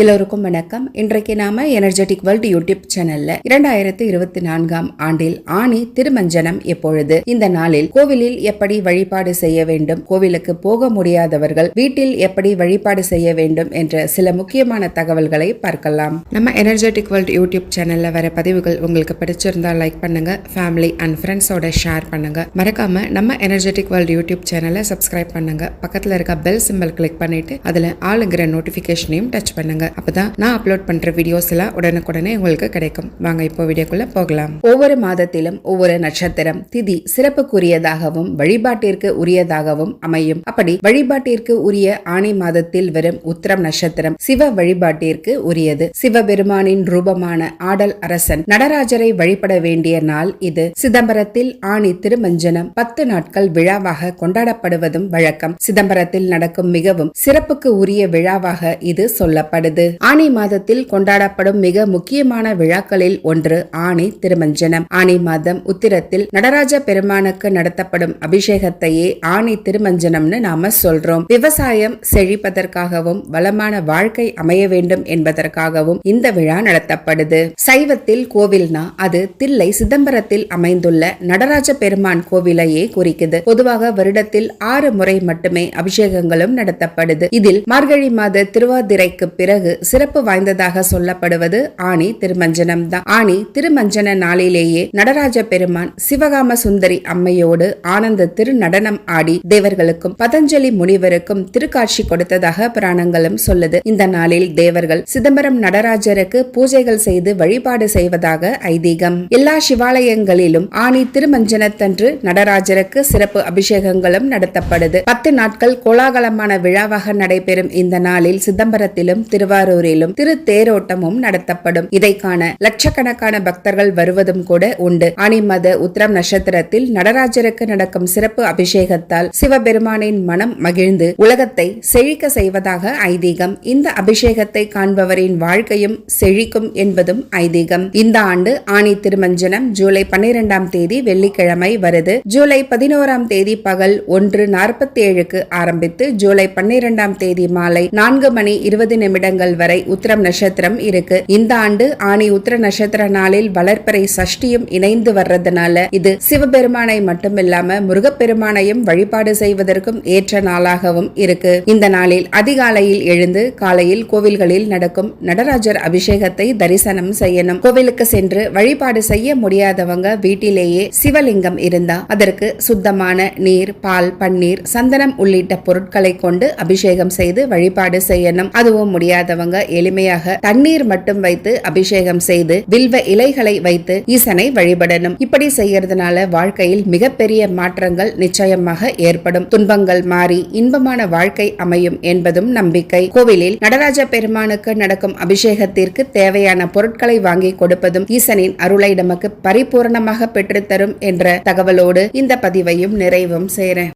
எல்லோருக்கும் வணக்கம். இன்றைக்கு நாம எனர்ஜெட்டிக் வேர்ல்ட் யூடியூப் சேனல்ல இரண்டாயிரத்தி இருபத்தி நான்காம் ஆண்டில் ஆணி திருமஞ்சனம் எப்பொழுது? இந்த நாளில் கோவிலில் எப்படி வழிபாடு செய்ய வேண்டும்? கோவிலுக்கு போக முடியாதவர்கள் வீட்டில் எப்படி வழிபாடு செய்ய வேண்டும்? என்ற சில முக்கியமான தகவல்களை பார்க்கலாம். நம்ம எனர்ஜெட்டிக் வேர்ல்ட் யூடியூப் சேனல்ல வர பதிவுகள் உங்களுக்கு பிடிச்சிருந்தா லைக் பண்ணுங்க. ஃபேமிலி அண்ட் ஃப்ரெண்ட்ஸோட ஷேர் பண்ணுங்க. மறக்காம நம்ம எனர்ஜெட்டிக் வேர்ல்ட் யூடியூப் சேனலை சப்ஸ்கிரைப் பண்ணுங்க. பக்கத்துல இருக்க பெல் சிம்பிள் கிளிக் பண்ணிட்டு அதுல ஆளுங்கிற நோட்டிபிகேஷனையும் டச் பண்ணுங்க. பண்ணுங்க அப்பதான் நான் அப்லோட் பண்ற வீடியோஸ் எல்லாம் உடனுக்குடனே உங்களுக்கு கிடைக்கும். வாங்க இப்போ வீடியோக்குள்ள போகலாம். ஒவ்வொரு மாதத்திலும் ஒவ்வொரு நட்சத்திரம் திதி சிறப்புக்குரியதாகவும் வழிபாட்டிற்கு உரியதாகவும் அமையும். அப்படி வழிபாட்டிற்கு உரிய ஆணி மாதத்தில் வரும் உத்திரம் நட்சத்திரம் சிவ வழிபாட்டிற்கு உரியது. சிவபெருமானின் ரூபமான ஆடல் அரசன் நடராஜரை வழிபட வேண்டிய நாள் இது. சிதம்பரத்தில் ஆணி திருமஞ்சனம் பத்து நாட்கள் விழாவாக கொண்டாடப்படுவதும் வழக்கம். சிதம்பரத்தில் நடக்கும் மிகவும் சிறப்புக்கு உரிய விழாவாக இது சொல்லப்படுது. ஆணி மாதத்தில் கொண்டாடப்படும் மிக முக்கியமான விழாக்களில் ஒன்று ஆணி திருமஞ்சனம். ஆனி மாதம் உத்திரத்தில் நடராஜ பெருமானுக்கு நடத்தப்படும் அபிஷேகத்தையே ஆணி திருமஞ்சனம்னு நாம சொல்றோம். விவசாயம் செழிப்பதற்காகவும் வளமான வாழ்க்கை அமைய வேண்டும் என்பதற்காகவும் இந்த விழா நடத்தப்படுது. சைவத்தில் கோவில்னா அது தில்லை சிதம்பரத்தில் அமைந்துள்ள நடராஜ பெருமான் கோவிலையே குறிக்குது. பொதுவாக வருடத்தில் ஆறு முறை மட்டுமே அபிஷேகங்களும் நடத்தப்படுது. இதில் மார்கழி மாத திருவாதிரைக்கு பிறகு சிறப்பு வாய்ந்ததாக சொல்லப்படுவது ஆணி திருமஞ்சனம் தான் ஆணி திருமஞ்சன நாளிலேயே நடராஜ பெருமான் சிவகாம சுந்தரி அம்மையோடு ஆனந்த திருநடனம் ஆடி தேவர்களுக்கும் பதஞ்சலி முனிவருக்கும் திருக்காட்சி கொடுத்ததாக புராணங்களும் சொல்லுது. இந்த நாளில் தேவர்கள் சிதம்பரம் நடராஜருக்கு பூஜைகள் செய்து வழிபாடு செய்வதாக ஐதீகம். எல்லா சிவாலயங்களிலும் ஆணி திருமஞ்சனத்தன்று நடராஜருக்கு சிறப்பு அபிஷேகங்களும் நடத்தப்படுது. பத்து நாட்கள் கோலாகலமான விழாவாக நடைபெறும் இந்த நாளில் சிதம்பரத்திலும் திருவ திருவாரூரிலும் திரு தேரோட்டமும் நடத்தப்படும். இதை காண லட்சக்கணக்கான பக்தர்கள் வருவதும் கூட உண்டு. அணிமத உத்திரம் நட்சத்திரத்தில் நடராஜருக்கு நடக்கும் சிறப்பு அபிஷேகத்தால் சிவபெருமானின் மனம் மகிழ்ந்து உலகத்தை செழிக்க செய்வதாக ஐதீகம். இந்த அபிஷேகத்தை காண்பவரின் வாழ்க்கையும் செழிக்கும் என்பதும் ஐதீகம். இந்த ஆண்டு ஆணி திருமஞ்சனம் ஜூலை பன்னிரெண்டாம் தேதி வெள்ளிக்கிழமை வருது. ஜூலை பதினோராம் தேதி பகல் ஒன்று நாற்பத்தி ஏழுக்கு ஆரம்பித்து ஜூலை பன்னிரெண்டாம் தேதி மாலை நான்கு மணி இருபது நிமிடங்கள் வரை உத்திரம் நட்சத்திரம் இருக்கு. இந்த ஆண்டு ஆணி உத்திர நட்சத்திர நாளில் வளர்ப்பறை சஷ்டியும் இணைந்து வர்றதுனால இது சிவபெருமானை மட்டுமில்லாம முருகப்பெருமானையும் வழிபாடு செய்வதற்கும் ஏற்ற நாளாகவும் இருக்கு. இந்த நாளில் அதிகாலையில் எழுந்து காலையில் கோவில்களில் நடக்கும் நடராஜர் அபிஷேகத்தை தரிசனம் செய்யணும். கோவிலுக்கு சென்று வழிபாடு செய்ய முடியாதவங்க வீட்டிலேயே சிவலிங்கம் இருந்தா அதற்கு சுத்தமான நீர் பால் பன்னீர் சந்தனம் உள்ளிட்ட பொருட்களை கொண்டு அபிஷேகம் செய்து வழிபாடு செய்யணும். அதுவும் முடியாதவங்க எளிமையாக தண்ணீர் மட்டும் வைத்து அபிஷேகம் செய்து வில்வ இலைகளை வைத்து ஈசனை வழிபடணும். இப்படி செய்யறதுனால வாழ்க்கையில் மிகப்பெரிய மாற்றங்கள் நிச்சயமாக ஏற்படும். துன்பங்கள் மாறி இன்பமான வாழ்க்கை அமையும் என்பதும் நம்பிக்கை. கோவிலில் நடராஜ பெருமானுக்கு நடக்கும் அபிஷேகத்திற்கு தேவையான பொருட்களை வாங்கி கொடுப்பதும் ஈசனின் அருளை நமக்கு பரிபூரணமாக பெற்றுத்தரும் என்ற தகவலோடு இந்த பதிவையும் நிறைவும் செய்கிறேன்